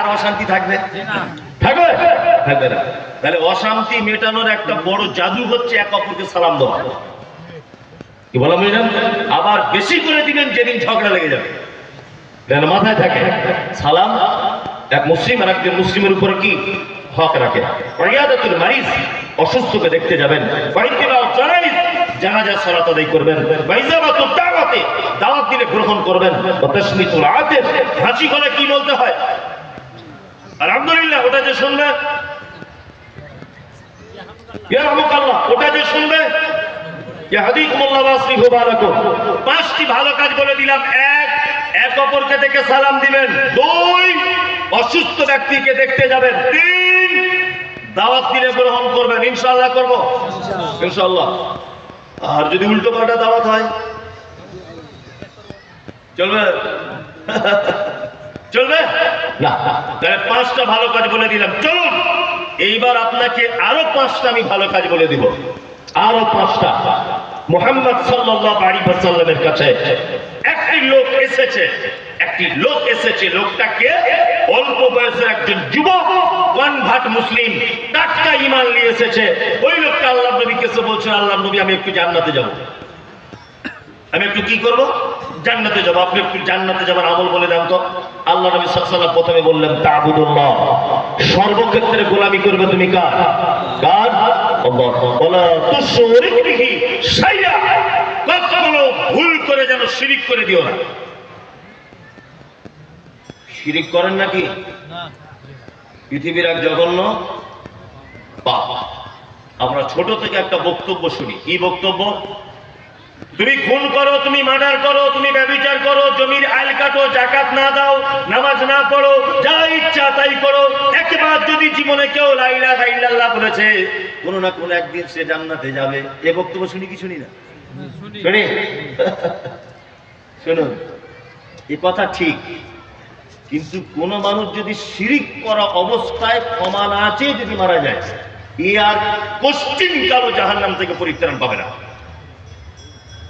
আর অশান্তি থাকবে। থাকবে? না। তাহলে অশান্তি মেটানোর একটা বড় জাদু হচ্ছে এক অপরকে সালাম দেওয়া। কি বলা বুঝলেন? আবার বেশি করে দিবেন যেদিন ঝগড়া লেগে যাবে। যেন মাথায় থাকে, সালাম এক মুসলিম আর একজন মুসলিমের উপরে কি? হক রাখে। পরিয়াদাতুল মারিজ, অসুস্থকে দেখতে যাবেন। জানাজা, সালাত আদায় করবেন। বাইজাবাতু দাওয়াতে, দাওয়াত দিলে গ্রহণ করবেন। তাসমিতুল আতিফ হাসি গলে কি বলতে হয়? আলহামদুলিল্লাহ ওটা যে শুনবে? ওটা যে শুনবে? পাঁচটি ভালো কাজ বলে দিলাম এক এক অপরকে দেখে সালাম দিবেন। দুই অসুস্থ ব্যক্তিকে দেখতে যাবেন। তিন দাওয়াত দিলে গ্রহণ করবেন। ইনশাল্লাহ করব? ইনশাল্লাহ আর যদি উল্টো পাল্টা দাওয়াত হয়? চলবে? চলবে? পাঁচটা ভালো কাজ বলে দিলাম। চলুন, এইবার আপনাকে আরও পাঁচটা আমি ভালো কাজ বলে দিব। আরও পাঁচটা। মোহাম্মদ সাল্লাল্লাহু আলাইহি ওয়াসাল্লামের কাছে একটি লোক এসেছে। একটি লোক এসেছে, লোকটাকে অল্প বয়সের একজন যুবক কনভার্ট মুসলিম, টাটকা ইমান নিয়ে এসেছে। ওই লোকটা আল্লাহ এসে বলছেন আল্লাহ নবী, আমি একটু জান্নাতে যাব। আমি একটু কি করব? জান্নাতে যাব। আপনি একটু জান্নাতে যাবার আমল বলে দেন তো। আল্লাহ নবী সাল্লাল্লাহু প্রথমে বললেন, তাবুদুল্লাহ। সর্বক্ষেত্রে গোলামি করবে তুমি কার? কার? ভুল করে যেন শিরিক করে দিও না। শিরিক করেন নাকি? পৃথিবীর এক জঘন্য আমরা ছোট থেকে একটা বক্তব্য শুনি। কি বক্তব্য? তুমি খুন করো তুমি মার্ডার করো তুমি ব্যবচার করো জমির আইল কাটো জাকাত না দাও নামাজ না পড়ো যা ইচ্ছা তাই করো। একবার যদি জীবনে কেউ লাইলা লাইল্লাল্লাহ বলেছে কোনো না কোনো একদিন সে জান্নাতে যাবে। এ বক্তব্য শুনি কি শুনি না? শুনি। শুনুন। এ কথা ঠিক। কিন্তু কোন মানুষ যদি শিরিক করা অবস্থায় ক্ষমা না চেয়ে যদি মারা যায় এ আর পশ্চিম কালো জাহান্নাম থেকে পরিত্রাণ পাবে না।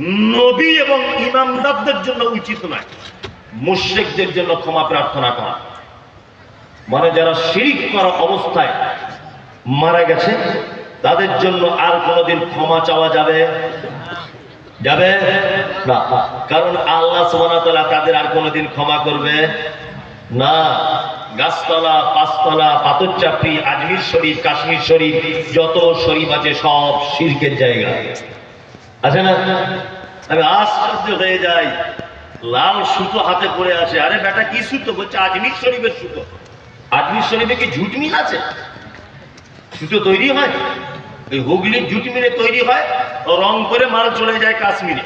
নবী এবং ইমামদারদের জন্য উচিত নয়। মুশরিকদের জন্য ক্ষমা প্রার্থনা করা। মানে যারা শিরিক করা অবস্থায় মারা গেছে, তাদের জন্য আর কোনোদিন ক্ষমা চাওয়া যাবে? যাবে? না। কারণ আল্লাহ সুবহানাহু তাদের আর কোনোদিন ক্ষমা করবে না। গাছতলা, পাঁচতলা পাথর চাপড়ি আজমির শরীফ, কাশ্মীর শরীফ, যত শরীফ আছে সব শিরকের জায়গা। আছে না? আমি আশ্চর্য হয়ে যাই লাল সুতো হাতে পড়ে আছে। আরে বেটা, কি সুতো? বলছে আজমির শরীফের সুতো। আজমির শরীফে কি ঝুট মিল আছে? সুতো তৈরি হয়? এই হুগলির জুট মিলে তৈরি হয়? ও রং করে মাল চলে যায় কাশ্মীরে।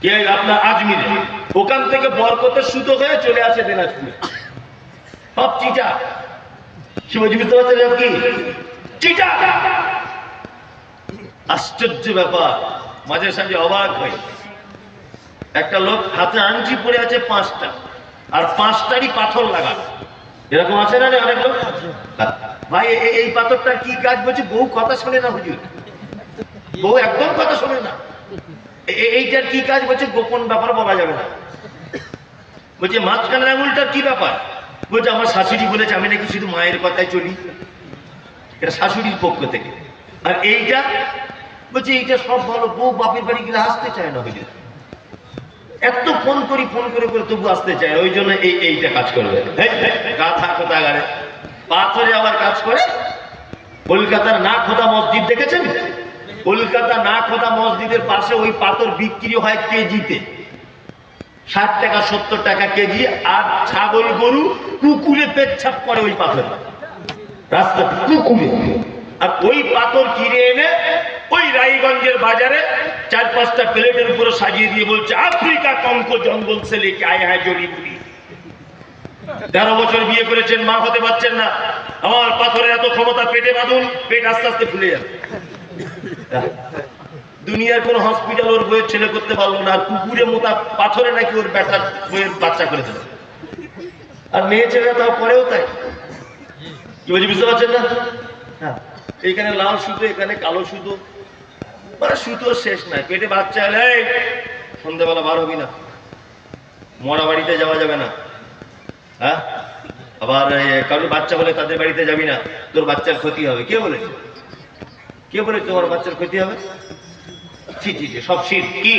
কে আপনার আজমিরে? ওখান থেকে বরকতের সুতো হয়ে চলে আসে দিনাজপুরে। সব চিটা। শিবজি বুঝতে পারছেন কি? চিটা! আশ্চর্য ব্যাপার। মাঝে সাঝে অবাক হয় একটা লোক হাতে আংটি পরে আছে পাঁচটা, আর পাঁচটারই পাথর লাগা এরকম আছে না অনেক লোক? ভাই এই পাথরটার কি কাজ বলছে? বউ কথা শোনে না হুজুর। বউ একদম কথা শোনে না। এইটার কি কাজ বলছে? গোপন ব্যাপার বলা যাবে না। বলছে, মাঝখানের আঙুলটার কি ব্যাপার? বলছে, আমার শাশুড়ি বলেছে, আমি নাকি শুধু মায়ের কথায় চলি। এটা শাশুড়ির পক্ষ থেকে। আর এইটা বলছে, এইটা সব ভালো, বউ বাপের বাড়ি গেলে আসতে চায় না। হুজুর এত ফোন করি, ফোন করে করে তবু আসতে চায়, ওই জন্য এই, এইটা কাজ করবে গাথা কোথা গাড়ে পাথরে আবার কাজ করে। কলকাতার না খোদা মসজিদ দেখেছেন? কলকাতা না খোদা মসজিদের পাশে ওই পাথর বিক্রি হয় কেজিতে। ষাট টাকা, সত্তর টাকা কেজি, আর ছাগল গরু কুকুরে পেচ্ছাপ করে ওই পাথর। রাস্তা কুকুরে। আর ওই পাথর কিনে এনে ওই রায়গঞ্জের বাজারে চার পাঁচটা প্লেটের উপরে সাজিয়ে দিয়ে বলছে, আফ্রিকা কঙ্ক জঙ্গল লেকে আয় হ্যাঁ জড়ি বুড়ি। তেরো বছর বিয়ে করেছেন, মা হতে পারছেন না। আমার পাথরের এত ক্ষমতা, পেটে বাঁধুন, পেট আস্তে আস্তে ফুলে যাবে। দুনিয়ার কোন হসপিটাল ওর বইয়ের ছেলে করতে পারল না, আর কুকুরে মোতা পাথরে নাকি ওর ব্যাটার বইয়ের বাচ্চা করে দিল। আর মেয়ে ছেলেরা তাও পরেও তাই। কি বলছি, বুঝতে পারছেন না? হ্যাঁ এইখানে লাল সুতো এখানে কালো সুতো। মানে সুতো শেষ নাই। পেটে বাচ্চা এলে সন্ধ্যেবেলা বার হবি না। মরা বাড়িতে যাওয়া যাবে না। হ্যাঁ? আবার কারোর বাচ্চা বলে তাদের বাড়িতে যাবি না। তোর বাচ্চার ক্ষতি হবে। কে বলেছে? কে বলে তোমার বাচ্চার ক্ষতি হবে? ছি ছি, সব শীত কি?